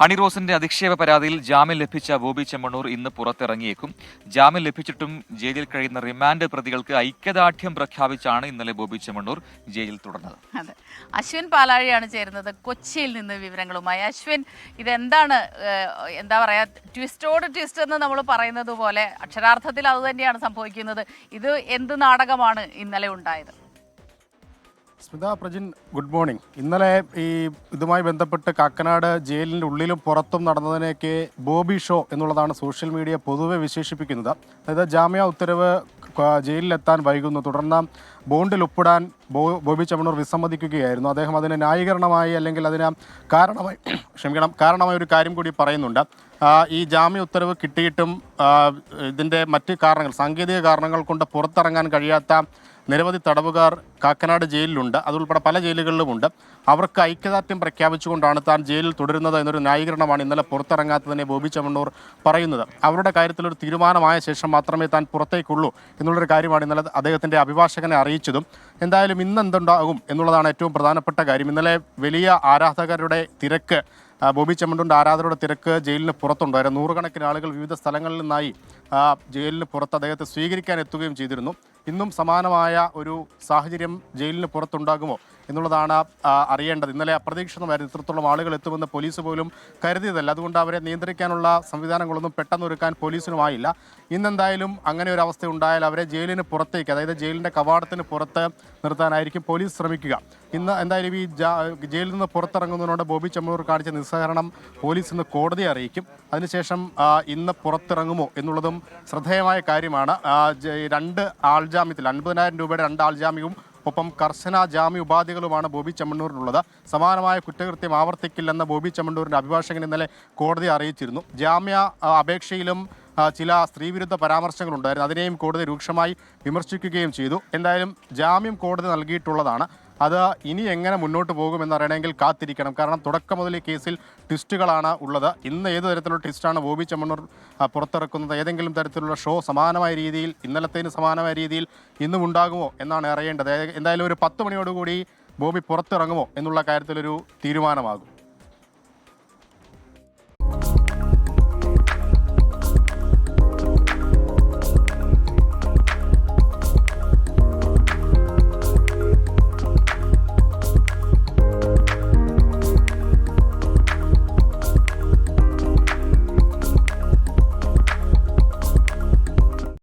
ഹണിറോസിന്റെ അധിക്ഷേപ പരാതിയിൽ ജാമ്യം ലഭിച്ച ബോബി ചെമ്മണ്ണൂർ ഇന്ന് പുറത്തിറങ്ങിയേക്കും. ജാമ്യം ലഭിച്ചിട്ടും ജയിലിൽ കഴിയുന്ന റിമാൻഡ് പ്രതികൾക്ക് ഐക്യദാർഢ്യം പ്രഖ്യാപിച്ചാണ് ഇന്നലെ ബോബി ചെമ്മണ്ണൂർ ജയിലിൽ തുടർന്നത്. അതെ. അശ്വിൻ പാലാഴിയാണ് ചേരുന്നത് കൊച്ചിയിൽ നിന്ന് വിവരങ്ങളുമായി. അശ്വിൻ ഇതെന്താണ് എന്താ പറയാ ട്വിസ്റ്റോട് ട്വിസ്റ്റ് എന്ന് നമ്മൾ പറയുന്നത് പോലെ അക്ഷരാർത്ഥത്തിൽ അത് തന്നെയാണ് സംഭവിക്കുന്നത്. ഇത് എന്ത് നാടകമാണ് ഇന്നലെ ഉണ്ടായത്? Smitha Prajin good morning. ഇന്നലെ ഈ ഇതുമായി ബന്ധപ്പെട്ട് കാക്കനാട് ജയിലിന്റെ ഉള്ളിലും പുറത്തും നടന്നതിനെയൊക്കെ ബോബി ഷോ എന്നുള്ളതാണ് സോഷ്യൽ മീഡിയ പൊതുവെ വിശേഷിപ്പിക്കുന്നത്. അതായത് ജാമ്യ ഉത്തരവ് ജയിലിലെത്താൻ വൈകുന്നു. തുടർന്ന് ബോണ്ടിൽ ഒപ്പിടാൻ ബോബി ചമണൂർ വിസമ്മതിക്കുകയായിരുന്നു. അദ്ദേഹം അതിന് ന്യായീകരണമായി അല്ലെങ്കിൽ അതിന് കാരണമായി ക്ഷമിക്കണം കാരണമായ ഒരു കാര്യം കൂടി പറയുന്നുണ്ട്. ഈ ജാമ്യ ഉത്തരവ് കിട്ടിയിട്ടും ഇതിന്റെ മറ്റ് കാരണങ്ങൾ സാങ്കേതിക കാരണങ്ങൾ കൊണ്ട് പുറത്തിറങ്ങാൻ കഴിയാത്ത നിരവധി തടവുകാർ കാക്കനാട് ജയിലിലുണ്ട്. അതുൾപ്പെടെ പല ജയിലുകളിലുമുണ്ട്. അവർക്ക് ഐക്യദാർഢ്യം പ്രഖ്യാപിച്ചുകൊണ്ടാണ് താൻ ജയിലിൽ തുടരുന്നത് എന്നൊരു ന്യായീകരണമാണ് ഇന്നലെ പുറത്തിറങ്ങാത്തതിനെ ബോബി ചമ്മണ്ണൂർ പറയുന്നത്. അവരുടെ കാര്യത്തിൽ ഒരു തീരുമാനമായ ശേഷം മാത്രമേ താൻ പുറത്തേക്കുള്ളൂ എന്നുള്ളൊരു കാര്യമാണ് ഇന്നലെ അദ്ദേഹത്തിന്റെ അഭിഭാഷകനെ അറിയിച്ചതും. എന്തായാലും ഇന്ന് എന്തുണ്ടാകും എന്നുള്ളതാണ് ഏറ്റവും പ്രധാനപ്പെട്ട കാര്യം. ഇന്നലെ വലിയ ആരാധകരുടെ തിരക്ക് ബോബി ചെമ്മണ്ണൂരിന്റെ ആരാധകരുടെ തിരക്ക് ജയിലിന് പുറത്തുണ്ടായിരുന്നു. നൂറുകണക്കിന് ആളുകൾ വിവിധ സ്ഥലങ്ങളിൽ നിന്നായി ജയിലിന് പുറത്ത് അദ്ദേഹത്തെ സ്വീകരിക്കാൻ എത്തുകയും ചെയ്തിരുന്നു. ഇന്നും സമാനമായ ഒരു സാഹചര്യം ജയിലിന് പുറത്തുണ്ടാകുമോ എന്നുള്ളതാണ് അറിയേണ്ടത്. ഇന്നലെ അപ്രതീക്ഷിതമായിരുന്നു ഇത്രത്തോളം ആളുകൾ എത്തുമെന്ന് പോലീസ് പോലും കരുതിയതല്ല. അതുകൊണ്ട് അവരെ നിയന്ത്രിക്കാനുള്ള സംവിധാനങ്ങളൊന്നും പെട്ടെന്ന് ഒരുക്കാൻ പോലീസിനുമായില്ല ഇന്നെന്തായാലും അങ്ങനെ ഒരു അവസ്ഥ ഉണ്ടായാൽ അവരെ ജയിലിന് പുറത്തേക്ക് അതായത് ജയിലിന്റെ കവാടത്തിന് പുറത്ത് നിർത്താനായിരിക്കും പോലീസ് ശ്രമിക്കുക. ഇന്ന് എന്തായാലും ഈ ജയിലിൽ നിന്ന് പുറത്തിറങ്ങുന്നതിനോട് ബോബി ചെമ്മൂർ കാണിച്ച നിസ്സഹകരണം പോലീസ് ഇന്ന് കോടതിയെ അറിയിക്കും. അതിനുശേഷം ഇന്ന് പുറത്തിറങ്ങുമോ എന്നുള്ളതും ശ്രദ്ധേയമായ കാര്യമാണ്. രണ്ട് ആൾജ ആൾജാമ്യത്തിൽ അൻപതിനായിരം രൂപയുടെ രണ്ട് ആൾജാമ്യവും ഒപ്പം കർശന ജാമ്യ ഉപാധികളുമാണ് ബോബി ചെമ്മണ്ണൂരിനുള്ളത്. സമാനമായ കുറ്റകൃത്യം ആവർത്തിക്കില്ലെന്ന ബോബി ചെമ്മണ്ണൂരിന്റെ അഭിഭാഷകൻ ഇന്നലെ കോടതി അറിയിച്ചിരുന്നു. ജാമ്യ അപേക്ഷയിലും ചില സ്ത്രീവിരുദ്ധ പരാമർശങ്ങളുണ്ടായിരുന്നു. അതിനെയും കോടതി രൂക്ഷമായി വിമർശിക്കുകയും ചെയ്തു. എന്തായാലും ജാമ്യം കോടതി നൽകിയിട്ടുള്ളതാണ്. അത് ഇനി എങ്ങനെ മുന്നോട്ട് പോകുമെന്ന് അറിയണമെങ്കിൽ കാത്തിരിക്കണം. കാരണം തുടക്കം മുതൽ ഈ കേസിൽ ട്വിസ്റ്റുകളാണ് ഉള്ളത്. ഇന്ന് ഏത് തരത്തിലുള്ള ട്വിസ്റ്റാണ് ബോബി ചെമ്മണ്ണൂർ പുറത്തിറക്കുന്നത്? ഏതെങ്കിലും തരത്തിലുള്ള ഷോ സമാനമായ രീതിയിൽ ഇന്നലത്തേന് സമാനമായ രീതിയിൽ ഇന്നും ഉണ്ടാകുമോ എന്നാണ് അറിയേണ്ടത്. എന്തായാലും ഒരു പത്ത് മണിയോടുകൂടി ബോബി പുറത്തിറങ്ങുമോ എന്നുള്ള കാര്യത്തിലൊരു തീരുമാനമാകും.